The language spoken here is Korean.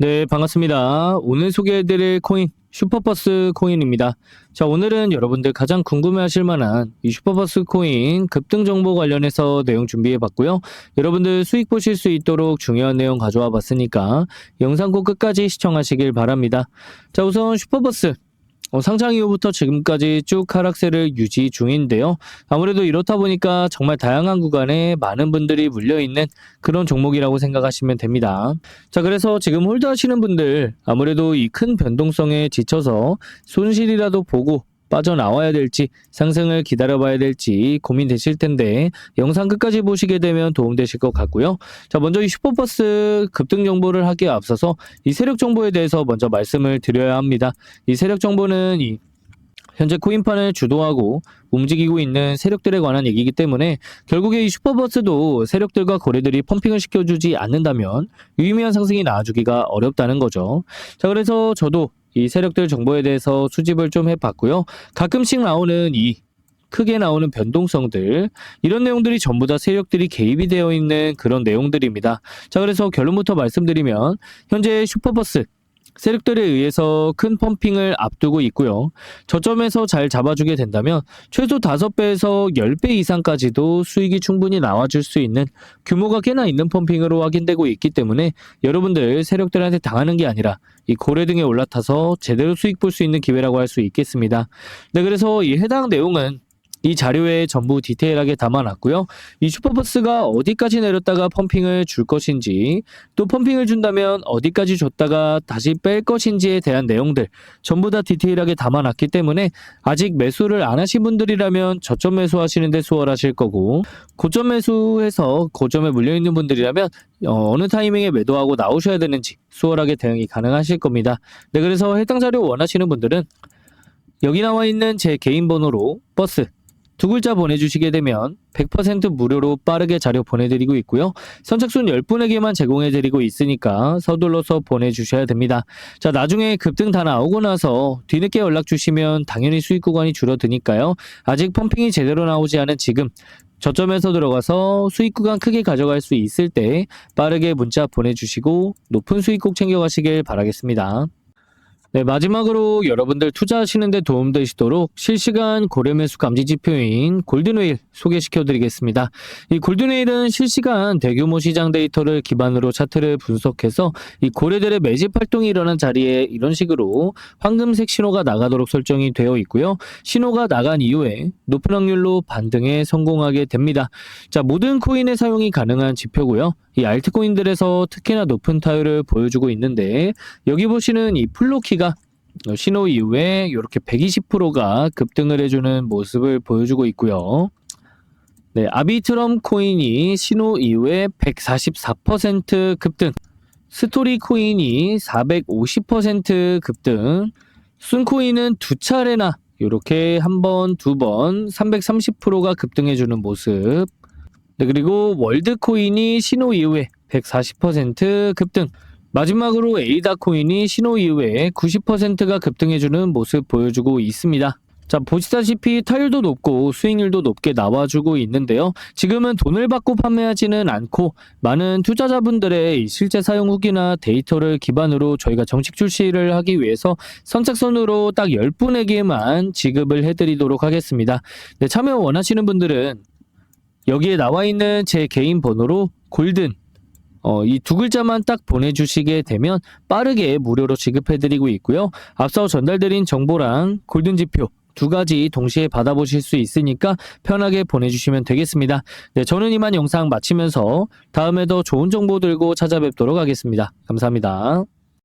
네, 반갑습니다. 오늘 소개해드릴 코인 슈퍼버스 코인입니다. 자, 오늘은 여러분들 가장 궁금해하실 만한 이 슈퍼버스 코인 급등 정보 관련해서 내용 준비해봤고요. 여러분들 수익 보실 수 있도록 중요한 내용 가져와 봤으니까 영상 꼭 끝까지 시청하시길 바랍니다. 자, 우선 슈퍼버스 어, 상장 이후부터 지금까지 쭉 하락세를 유지 중인데요. 아무래도 이렇다 보니까 정말 다양한 구간에 많은 분들이 물려있는 그런 종목이라고 생각하시면 됩니다. 자, 그래서 지금 홀드하시는 분들 아무래도 이 큰 변동성에 지쳐서 손실이라도 보고 빠져나와야 될지 상승을 기다려봐야 될지 고민되실 텐데 영상 끝까지 보시게 되면 도움되실 것 같고요. 자, 먼저 이 슈퍼버스 급등 정보를 하기에 앞서서 이 세력 정보에 대해서 먼저 말씀을 드려야 합니다. 이 세력 정보는 이 현재 코인판을 주도하고 움직이고 있는 세력들에 관한 얘기이기 때문에 결국에 이 슈퍼버스도 세력들과 거래들이 펌핑을 시켜주지 않는다면 유의미한 상승이 나와주기가 어렵다는 거죠. 자, 그래서 저도 이 세력들 정보에 대해서 수집을 좀 해봤고요. 가끔씩 나오는 이 크게 나오는 변동성들 이런 내용들이 전부 다 세력들이 개입이 되어 있는 그런 내용들입니다. 자 그래서 결론부터 말씀드리면 현재 슈퍼버스 세력들에 의해서 큰 펌핑을 앞두고 있고요. 저점에서 잘 잡아주게 된다면 최소 5배에서 10배 이상까지도 수익이 충분히 나와줄 수 있는 규모가 꽤나 있는 펌핑으로 확인되고 있기 때문에 여러분들 세력들한테 당하는 게 아니라 이 고래 등에 올라타서 제대로 수익 볼 수 있는 기회라고 할 수 있겠습니다. 네, 그래서 이 해당 내용은 이 자료에 전부 디테일하게 담아놨고요. 이 슈퍼버스가 어디까지 내렸다가 펌핑을 줄 것인지, 또 펌핑을 준다면 어디까지 줬다가 다시 뺄 것인지에 대한 내용들 전부 다 디테일하게 담아놨기 때문에 아직 매수를 안 하신 분들이라면 저점 매수하시는데 수월하실 거고, 고점 매수해서 고점에 물려있는 분들이라면 어, 어느 타이밍에 매도하고 나오셔야 되는지 수월하게 대응이 가능하실 겁니다. 네, 그래서 해당 자료 원하시는 분들은 여기 나와 있는 제 개인 번호로 버스 두 글자 보내주시게 되면 100% 무료로 빠르게 자료 보내드리고 있고요. 선착순 10분에게만 제공해드리고 있으니까 서둘러서 보내주셔야 됩니다. 자, 나중에 급등 다 나오고 나서 뒤늦게 연락 주시면 당연히 수익 구간이 줄어드니까요. 아직 펌핑이 제대로 나오지 않은 지금 저점에서 들어가서 수익 구간 크게 가져갈 수 있을 때 빠르게 문자 보내주시고 높은 수익 꼭 챙겨가시길 바라겠습니다. 네, 마지막으로 여러분들 투자하시는데 도움되시도록 실시간 고래매수 감지 지표인 골든웨일 소개시켜 드리겠습니다. 이 골든웨일은 실시간 대규모 시장 데이터를 기반으로 차트를 분석해서 이 고래들의 매집 활동이 일어난 자리에 이런 식으로 황금색 신호가 나가도록 설정이 되어 있고요. 신호가 나간 이후에 높은 확률로 반등에 성공하게 됩니다. 자, 모든 코인의 사용이 가능한 지표고요. 이 알트코인들에서 특히나 높은 타율을 보여주고 있는데 여기 보시는 이 플로키가 신호 이후에 이렇게 120%가 급등을 해주는 모습을 보여주고 있고요. 네, 아비트럼 코인이 신호 이후에 144% 급등, 스토리 코인이 450% 급등, 순코인은 두 차례나 이렇게 한 번, 두 번 330%가 급등해주는 모습. 네, 그리고 월드코인이 신호 이후에 140% 급등. 마지막으로 에이다 코인이 신호 이후에 90%가 급등해주는 모습 보여주고 있습니다. 자, 보시다시피 타율도 높고 수익률도 높게 나와주고 있는데요. 지금은 돈을 받고 판매하지는 않고 많은 투자자분들의 이 실제 사용 후기나 데이터를 기반으로 저희가 정식 출시를 하기 위해서 선착순으로 딱 10분에게만 지급을 해드리도록 하겠습니다. 네, 참여 원하시는 분들은 여기에 나와 있는 제 개인 번호로 골든 어, 이 두 글자만 딱 보내주시게 되면 빠르게 무료로 지급해드리고 있고요. 앞서 전달드린 정보랑 골든 지표 두 가지 동시에 받아보실 수 있으니까 편하게 보내주시면 되겠습니다. 네, 저는 이만 영상 마치면서 다음에 더 좋은 정보 들고 찾아뵙도록 하겠습니다. 감사합니다.